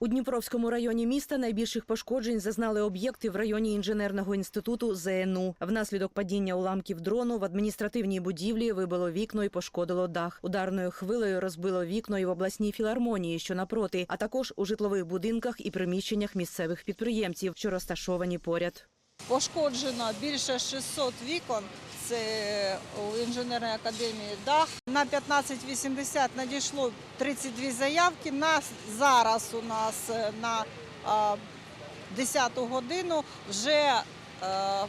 У Дніпровському районі міста найбільших пошкоджень зазнали об'єкти в районі інженерного інституту ЗНУ. Внаслідок падіння уламків дрону в адміністративній будівлі вибило вікно і пошкодило дах. Ударною хвилею розбило вікно і в обласній філармонії, що напроти, а також у житлових будинках і приміщеннях місцевих підприємців, що розташовані поряд. Пошкоджено більше 600 вікон. Це у інженерній академії дах. На 1580 надійшло 32 заявки. Нас зараз у нас е, на а, 10 годину вже е,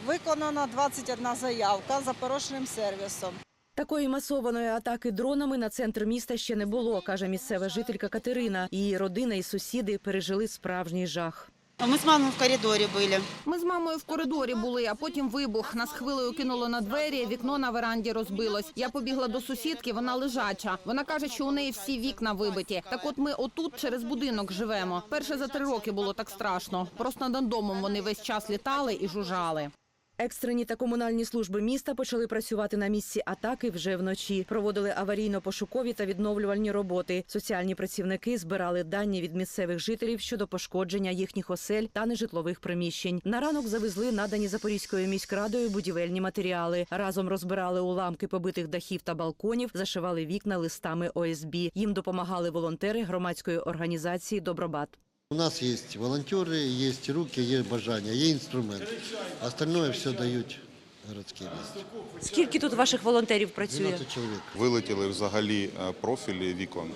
виконано 21 заявка за порушеним сервісом. Такої масованої атаки дронами на центр міста ще не було, каже місцева жителька Катерина. Її родина і сусіди пережили справжній жах. А ми з мамою в коридорі були. Ми з мамою в коридорі були, а потім вибух. Нас хвилею кинуло на двері, вікно на веранді розбилось. Я побігла до сусідки, вона лежача. Вона каже, що у неї всі вікна вибиті. Так от ми отут через будинок живемо. Перше за три роки було так страшно. Просто над домом вони весь час літали і жужжали. Екстрені та комунальні служби міста почали працювати на місці атаки вже вночі. Проводили аварійно-пошукові та відновлювальні роботи. Соціальні працівники збирали дані від місцевих жителів щодо пошкодження їхніх осель та нежитлових приміщень. На ранок завезли надані Запорізькою міськрадою будівельні матеріали. Разом розбирали уламки побитих дахів та балконів, зашивали вікна листами ОСБ. Їм допомагали волонтери громадської організації Добробат. У нас есть волонтеры, есть руки, есть бажання, є інструмент. Остальное все дають городські місця. Скільки тут ваших волонтерів 12 чоловік. Вилетіли взагалі е, профілі вікон.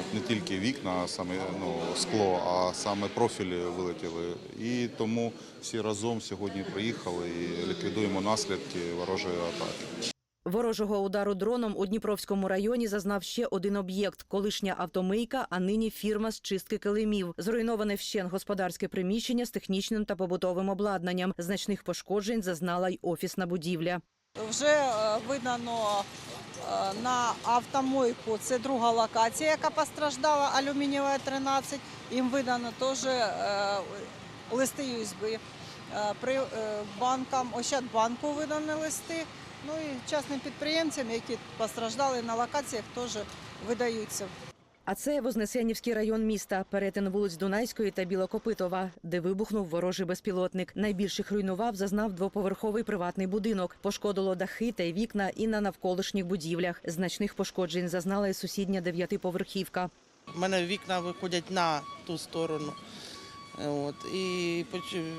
От Не тільки вікна, а саме ну, скло, а саме профілі вилетіли. І тому всі разом сьогодні приїхали і ліквідуємо наслідки ворожої атаки. Ворожого удару дроном у Дніпровському районі зазнав ще один об'єкт: колишня автомийка, а нині фірма з чистки килимів. Зруйноване вщен господарське приміщення з технічним та побутовим обладнанням. Значних пошкоджень зазнала й офісна будівля. Вже е, видано е, на автомойку. Це друга локація, яка постраждала, алюмінієва 13. Їм видано теж е, листи USB. Е, При е, банкам Ощадбанку видані листи. Ну і частним підприємцям, які постраждали на локаціях, теж видаються. А це Вознесенівський район міста, перетин вулиць Дунайської та Білокопитова, де вибухнув ворожий безпілотник. Найбільших руйнував зазнав двоповерховий приватний будинок. Пошкодило дахи та й вікна і на навколишніх будівлях. Значних пошкоджень зазнала і сусідня дев'ятиповерхівка. У мене вікна виходять на ту сторону. От, і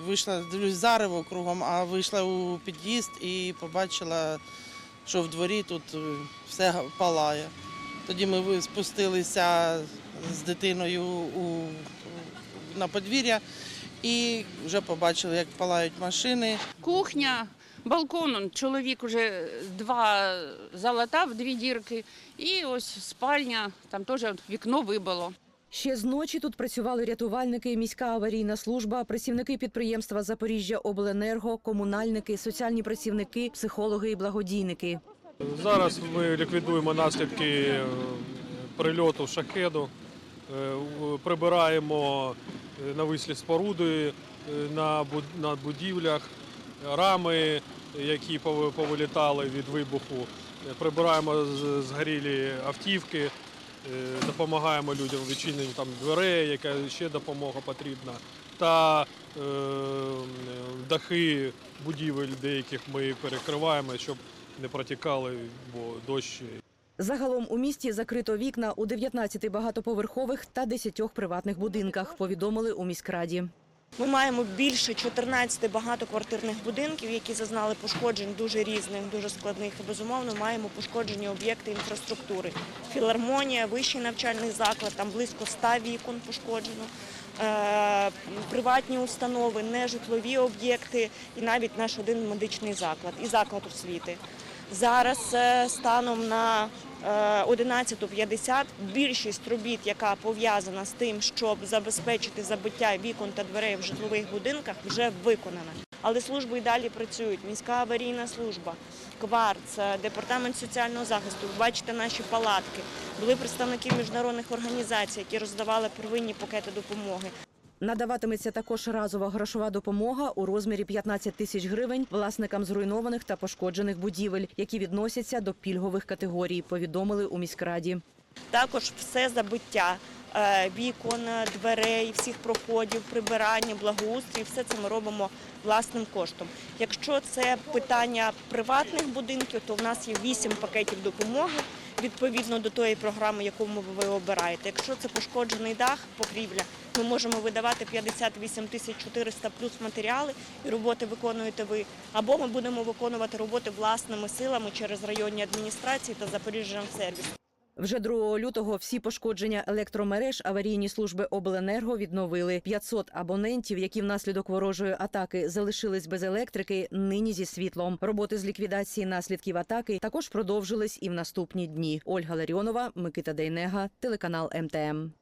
вийшла, дивлюсь, зарево кругом, а вийшла у під'їзд і побачила, що в дворі тут е, все палає. Тоді ми спустилися з дитиною у, на подвір'я і вже побачили, як палають машини. Кухня, балкон, чоловік уже два залатав, дві дірки. І ось спальня, там теж вікно вибило. Ще з ночі тут працювали рятувальники, міська аварійна служба, працівники підприємства Запоріжжя Обленерго, комунальники, соціальні працівники, психологи і благодійники. Зараз ми ліквідуємо наслідки е, прильоту шахеду, е, прибираємо е, навислі споруди на буд- будівлях, рами, які пов- повилітали від вибуху. Прибираємо згорілі автівки, допомагаємо людям відчиненню там дверей, яка ще допомога потрібна. Та е, дахи будівель деяких ми перекриваємо, щоб не протікали, бо дощ. Загалом у місті закрито вікна у 19 багатоповерхових та 10 приватних будинках. Повідомили у міськраді. Ми маємо більше 14 багатоквартирних будинків, які зазнали пошкоджень дуже різних, дуже складних. І безумовно маємо пошкоджені об'єкти інфраструктури. Філармонія, вищий навчальний заклад, там близько 100 вікон пошкоджено. Е, Приватні установи, нежитлові об'єкти і навіть наш один медичний заклад і заклад освіти. Зараз е, станом на 11.50 більшість робіт, яка пов'язана з тим, щоб забезпечити забиття вікон та дверей в житлових будинках, вже виконана. Але служби і далі працюють. Міська аварійна служба, кварц, е, департамент соціального захисту. Ви бачите наші палатки. Були представники міжнародних організацій, які роздавали первинні пакети допомоги. Надаватиметься також разова грошова допомога у розмірі 15 тисяч гривень власникам зруйнованих та пошкоджених будівель, які відносяться до пільгових категорій. Повідомили у міськраді. Також все забиття е, вікон, дверей, всіх проходів, прибирання, благоустрій. Все це ми робимо власним коштом. Якщо це питання приватних будинків, то в нас є 8 пакетів допомоги відповідно до тої програми, яку ви обираєте. Якщо це пошкоджений дах, покрівля, ми можемо видавати 58 тисяч 400 плюс матеріали, і роботи виконуєте ви. Або ми будемо виконувати роботи власними силами через районні адміністрації та Запоріжжям-сервіс. Вже 2 лютого всі пошкодження електромереж аварійні служби обленерго відновили. 500 абонентів, які внаслідок ворожої атаки залишились без електрики, нині зі світлом. Роботи з ліквідації наслідків атаки також продовжились і в наступні дні. Ольга Ларіонова, Микита Дейнега, телеканал МТМ.